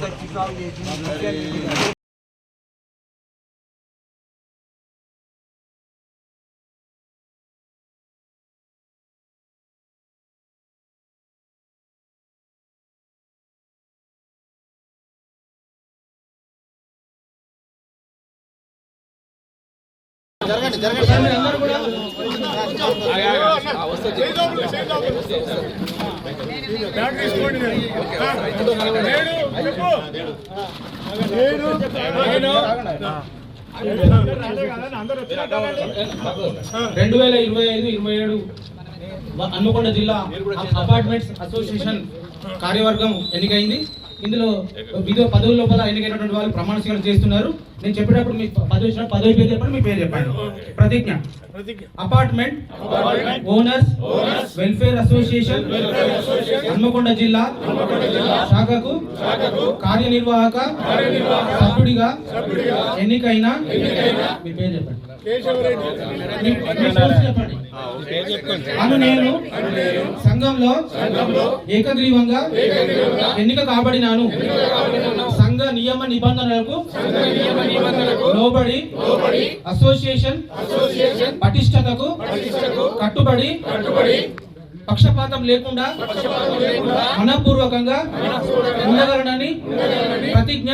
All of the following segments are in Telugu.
చికాకు చేసి రెండు వేల ఇరవై ఐదు ఇరవై ఏడు హన్మకొండ జిల్లా అపార్ట్మెంట్స్ అసోసియేషన్ కార్యవర్గం ఎన్నికైంది. ఇందులో వివిధ పదవుల లోపల ఎన్నికైనటువంటి వాళ్ళు ప్రమాణ స్వీకారం చేస్తున్నారు. నేను చెప్పేటప్పుడు మీ పదవి వచ్చిన పదవి పేరు చెప్పండి మీ పేరు చెప్పండి. ప్రతిజ్ఞ. Apartment owners welfare association Hanmakonda జిల్లా శాఖకు కార్యనిర్వాహక సభ్యుడిగా ఎన్నికైన మీ పేరు చెప్పండి. అను నేను సంఘంలో ఏకగ్రీవంగా ఎన్నిక కాబడినాను. సంఘ నియమ నిబంధనలకు లోబడి అసోసియేషన్ పటిష్టతకు కట్టుబడి పక్షపాతం లేకుండా మనపూర్వకంగా ఉండగలనని ప్రతిజ్ఞ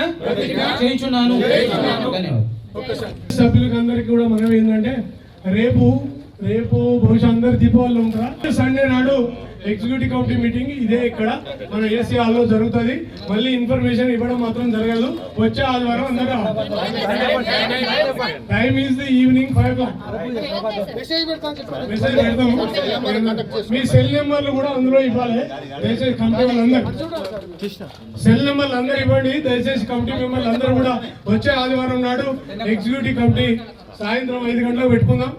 చేయించున్నాను. ధన్యవాదాలు. సభ్యులకు అందరికి కూడా మనం ఏంటంటే రేపు రేపు బహుశా అందరు దీపావళి ఉంటారా? సండే నాడు ఎగ్జిక్యూటివ్ కమిటీ మీటింగ్ ఇదే ఇక్కడ మన ఏసీ హాల్లో జరుగుతుంది. మళ్ళీ ఇన్ఫర్మేషన్ ఇవ్వడం మాత్రం జరగదు. వచ్చే ఆదివారం అందరూ time is the evening five message పెడతాము. మీ సెల్ నెంబర్లు కూడా అందులో ఇవ్వాలి. దయచేసి కమిటీ వాళ్ళందరూ. సెల్ నెంబర్లు అందరూ ఇవ్వండి. దయచేసి కమిటీ మెంబర్లు అందరూ కూడా వచ్చే ఆదివారం నాడు ఎగ్జిక్యూటివ్ కమిటీ సాయంత్రం ఐదు గంటలకు పెట్టుకుందాం.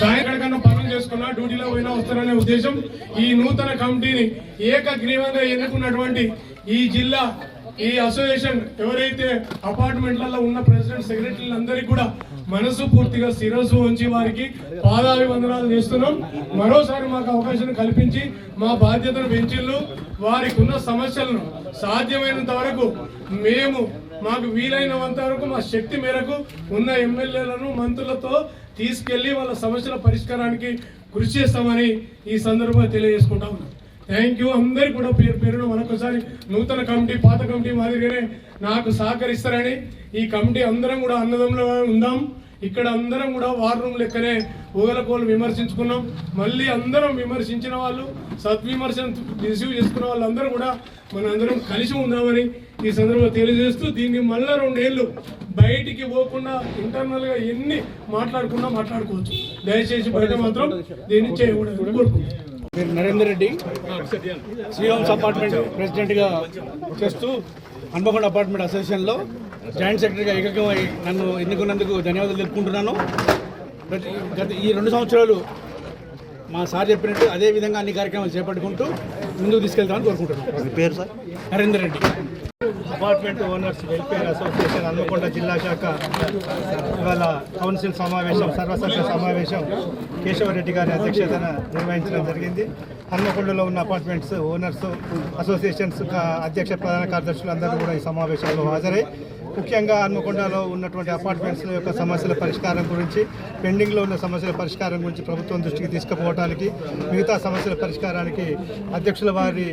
సాయంత్రం పనులు చేసుకున్నా డ్యూటీలో పోయినా వస్తారనే ఉద్దేశం ఈ నూతన కమిటీని ఏకగ్రీవంగా ఎన్నుకున్నటువంటి ఈ జిల్లా ఈ అసోసియేషన్ ఎవరైతే అపార్ట్మెంట్లలో ఉన్న ప్రెసిడెంట్ సెక్రటరీలు అందరికీ కూడా మనసు పూర్తిగా శిరస్సు ఉంచి వారికి పాదాభివందనాలు చేస్తున్నాం. మరోసారి మాకు అవకాశం కల్పించి మా బాధ్యతను పెంచిళ్ళు. వారికి ఉన్న సమస్యలను సాధ్యమైనంత వరకు మేము మాకు వీలైనంత వరకు మా శక్తి మేరకు ఉన్న ఎమ్మెల్యేలను మంత్రులతో తీసుకెళ్ళి వాళ్ళ సమస్యల పరిష్కారానికి కృషి చేస్తామని ఈ సందర్భంగా తెలియజేసుకుంటా ఉన్నాం. థ్యాంక్ యూ అందరికి కూడా పేరు పేరును మరొకసారి నూతన కమిటీ పాత కమిటీ మాదిరిగానే నాకు సహకరిస్తారని ఈ కమిటీ అందరం కూడా అన్నదంలో ఉందాం ఇక్కడ అందరం కూడా వార్ రూమ్ లెక్కనే ఊగలకోలు విమర్శించుకున్నాం. మళ్ళీ అందరం విమర్శించిన వాళ్ళు సద్విమర్శన రిసీవ్ చేసుకున్న వాళ్ళందరూ కూడా మన అందరం కలిసి ఉందామని ఈ సందర్భంగా తెలియజేస్తూ దీన్ని మళ్ళీ రెండేళ్ళు బయటికి పోకుండా ఇంటర్నల్గా ఎన్ని మాట్లాడుకున్నా మాట్లాడుకోవచ్చు. దయచేసి బయట మాత్రం దీన్ని చేయకూడదు కోరుకుంటున్నాను. నరేందర్ రెడ్డి శ్రీరామ్స్ అపార్ట్మెంట్ ప్రెసిడెంట్గా చేస్తూ హన్మకొండ అపార్ట్మెంట్ అసోసియేషన్లో జాయింట్ సెక్రటరీగా ఏకకమై నన్ను ఎన్నుకున్నందుకు ధన్యవాదాలు తెలుపుకుంటున్నాను. ప్రతి గత ఈ రెండు సంవత్సరాలు మా సార్ చెప్పినట్టు అదే విధంగా అన్ని కార్యక్రమాలు చేపట్టుకుంటూ ముందుకు తీసుకెళ్తామని కోరుకుంటున్నాను. పేరు sir? Narender Reddy. Apartment owners welfare association Hanmakonda జిల్లా శాఖ ఇవాళ కౌన్సిల్ సమావేశం సర్వసభ్య సమావేశం కేశవరెడ్డి గారి అధ్యక్షతన నిర్వహించడం జరిగింది. హన్మకొండలో ఉన్న అపార్ట్మెంట్స్ ఓనర్స్ అసోసియేషన్స్ అధ్యక్ష ప్రధాన కార్యదర్శులు అందరూ కూడా ఈ సమావేశంలో హాజరై ముఖ్యంగా హన్మకొండలో ఉన్నటువంటి అపార్ట్మెంట్స్ యొక్క సమస్యల పరిష్కారం గురించి పెండింగ్లో ఉన్న సమస్యల పరిష్కారం గురించి ప్రభుత్వం దృష్టికి తీసుకుపోవడానికి మిగతా సమస్యల పరిష్కారానికి అధ్యక్షుల వారి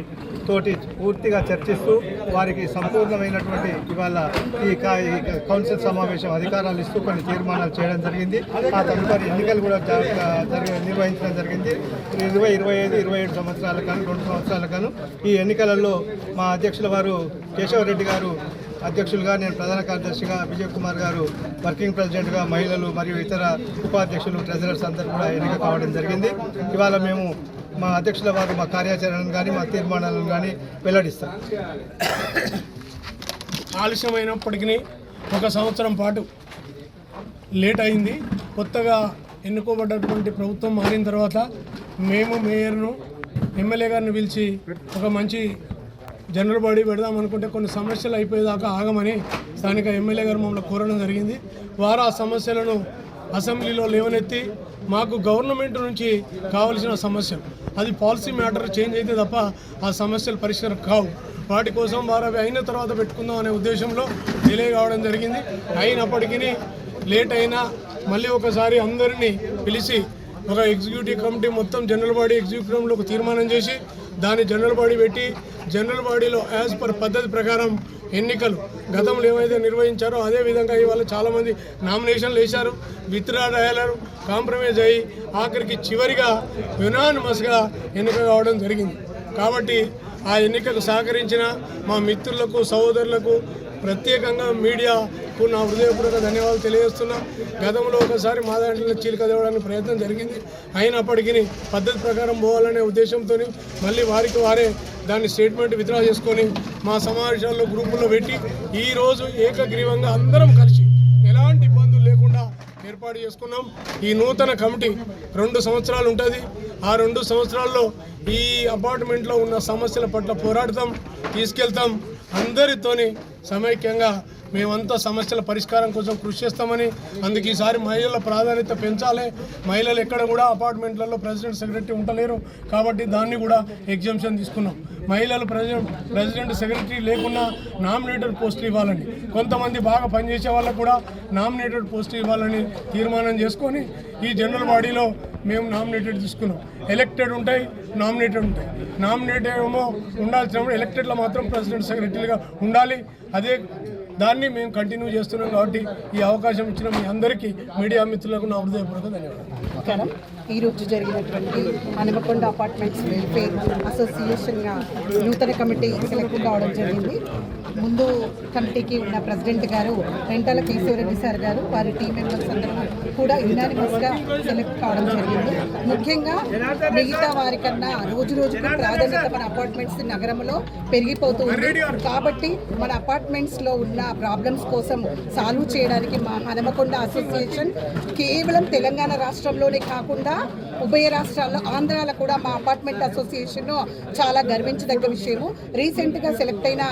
తోటి పూర్తిగా చర్చిస్తూ వారికి సంపూర్ణమైనటువంటి ఇవాళ ఈ కా- కౌన్సిల్ సమావేశం అధికారాలు ఇస్తూ కొన్ని తీర్మానాలు చేయడం జరిగింది. ఆ తదుపరి ఎన్నికలు కూడా నిర్వహించడం జరిగింది. ఇరవై ఇరవై ఐదు ఇరవై ఏడు సంవత్సరాల కాను రెండు సంవత్సరాల కాను ఈ ఎన్నికలలో మా అధ్యక్షుల వారు కేశవరెడ్డి గారు అధ్యక్షులుగా నేను ప్రధాన కార్యదర్శిగా విజయ్ కుమార్ గారు వర్కింగ్ ప్రెసిడెంట్గా మహిళలు మరియు ఇతర ఉపాధ్యక్షులు ట్రెజరర్స్ అందరూ కూడా ఎన్నిక కావడం జరిగింది. ఇవాళ మేము మా అధ్యక్షుల వారు మా కార్యాచరణను కానీ మా తీర్మానాలను కానీ వెల్లడిస్తాం. ఆలస్యమైనప్పటికీ ఒక సంవత్సరం పాటు లేట్ అయింది. కొత్తగా ఎన్నుకోబడ్డటువంటి ప్రభుత్వం మారిన తర్వాత మేము మేయర్ను ఎమ్మెల్యే గారిని పిలిచి ఒక మంచి జనరల్ బాడీ పెడదాం అనుకుంటే కొన్ని సమస్యలు అయిపోయేదాకా ఆగమని స్థానిక ఎమ్మెల్యే గారు మమ్మల్ని కోరడం జరిగింది. వారు ఆ సమస్యలను అసెంబ్లీలో లేవనెత్తి మాకు గవర్నమెంట్ నుంచి కావలసిన సమస్య. అది పాలసీ మ్యాటర్ చేంజ్ అయితే తప్ప ఆ సమస్యలు పరిష్కారం కావు. వాటి కోసం వారు అవి అయిన తర్వాత పెట్టుకుందాం అనే ఉద్దేశంలో డిలే కావడం జరిగింది. అయినప్పటికీ లేట్ అయినా మళ్ళీ ఒకసారి అందరినీ పిలిచి ఒక ఎగ్జిక్యూటివ్ కమిటీ మొత్తం జనరల్ బాడీ ఎగ్జిక్యూటివ్లో ఒక తీర్మానం చేసి దాన్ని జనరల్ బాడీ పెట్టి జనరల్ బాడీలో యాజ్ పర్ పద్ధతి ప్రకారం ఎన్నికలు గతంలో ఏమైతే నిర్వహించారో అదే విధంగా ఇవాళ చాలామంది నామినేషన్లు వేశారు. విత్డ్రా అయ్యారు కాంప్రమైజ్ అయ్యి ఆఖరికి చివరిగా యునానిమస్గా ఎన్నిక కావడం జరిగింది. కాబట్టి ఆ ఎన్నికకు సహకరించిన మా మిత్రులకు సహోదరులకు ప్రత్యేకంగా మీడియాకు నా హృదయపూర్వక ధన్యవాదాలు తెలియజేస్తున్నా. గతంలో ఒకసారి మా దాంట్లో చీలిక తేవడానికి ప్రయత్నం జరిగింది. అయినప్పటికీ పద్ధతి ప్రకారం పోవాలనే ఉద్దేశంతో మళ్ళీ వారికి వారే దాన్ని స్టేట్మెంట్ విత్డ్రా చేసుకొని మా సమావేశాల్లో గ్రూపుల్లో పెట్టి ఈరోజు ఏకగ్రీవంగా అందరం కలిసి ఎలాంటి ఇబ్బందులు లేకుండా ఏర్పాటు చేసుకున్నాం. ఈ నూతన కమిటీ రెండు సంవత్సరాలు ఉంటుంది. ఆ రెండు సంవత్సరాల్లో ఈ అపార్ట్మెంట్లో ఉన్న సమస్యల పట్ల పోరాడతాం తీసుకెళ్తాం. అందరితోని సమైక్యంగా మేమంతా సమస్యల పరిష్కారం కోసం కృషి చేస్తామని అందుకు ఈసారి మహిళల ప్రాధాన్యత పెంచాలి. మహిళలు ఎక్కడ కూడా అపార్ట్మెంట్లలో ప్రెసిడెంట్ సెక్రటరీ ఉండలేరు. కాబట్టి దాన్ని కూడా ఎగ్జామ్షన్ తీసుకున్నాం. మహిళలు ప్రెసిడెంట్ ప్రెసిడెంట్ సెక్రటరీ లేకున్నా నామినేటెడ్ పోస్టులు ఇవ్వాలని కొంతమంది బాగా పనిచేసే వాళ్ళకు కూడా నామినేటెడ్ పోస్టులు ఇవ్వాలని తీర్మానం చేసుకొని ఈ జనరల్ బాడీలో మేము నామినేటెడ్ తీసుకున్నాం. ఎలక్టెడ్ ఉంటాయి నామినేటెడ్ ఉంటాయి. నామినేటెడ్ ఏమో ఉండాల్సినప్పుడు ఎలక్టెడ్లో మాత్రం ప్రెసిడెంట్ సెక్రటరీగా ఉండాలి. అదే దాన్ని మేము కంటిన్యూ చేస్తున్నాం కాబట్టి ఈ అవకాశం ఇచ్చిన మీ అందరికీ మీడియా మిత్రులకు నా హృదయపూర్వక ధన్యవాదాలు. ఈరోజు జరిగినటువంటి హనుమకొండ అపార్ట్మెంట్స్ వెల్ఫేర్ అసోసియేషన్గా నూతన కమిటీ సెలెక్ట్ కావడం జరిగింది. ముందు కమిటీకి ఉన్న ప్రెసిడెంట్ గారు రెంటాల కేశవరెడ్డి సార్ గారు వారి టీం మెంబర్స్ అందరూ కూడా యునానిమస్గా సెలెక్ట్ కావడం జరిగింది. ముఖ్యంగా మిగతా వారికన్నా రోజు రోజుకు ప్రాధాన్యత మన అపార్ట్మెంట్స్ నగరంలో పెరిగిపోతూ ఉంది. కాబట్టి మన అపార్ట్మెంట్స్లో ఉన్న ప్రాబ్లమ్స్ కోసం సాల్వ్ చేయడానికి మా హనమకొండ అసోసియేషన్ కేవలం తెలంగాణ రాష్ట్రంలోనే కాకుండా ఉభయ రాష్ట్రాల్లో ఆంధ్రాలో కూడా మా అపార్ట్మెంట్ అసోసియేషన్ చాలా గర్వించదగ్గ విషయము. రీసెంట్గా సెలెక్ట్ అయిన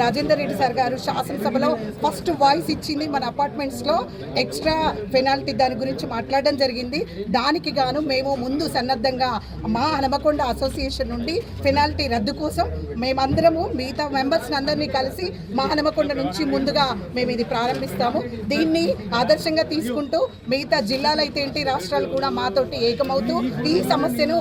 రాజేందర్ రెడ్డి సార్ గారు శాసనసభలో ఫస్ట్ వాయిస్ ఇచ్చింది మన అపార్ట్మెంట్స్లో ఎక్స్ట్రా పెనాల్టీ దాని గురించి మాట్లాడడం జరిగింది. దానికి గాను మేము ముందు సన్నద్ధంగా మా హనమకొండ అసోసియేషన్ నుండి పెనాల్టీ రద్దు కోసం మేమందరము మిగతా మెంబర్స్ని అందరినీ కలిసి మా హనమకొండ నుంచి ముందుగా మేము ఇది ప్రారంభిస్తాము. దీన్ని ఆదర్శంగా తీసుకుంటూ మిగతా జిల్లాలు అయితే ఏంటి రాష్ట్రాలు కూడా మాతోటి ఏకమవుతూ ఈ సమస్యను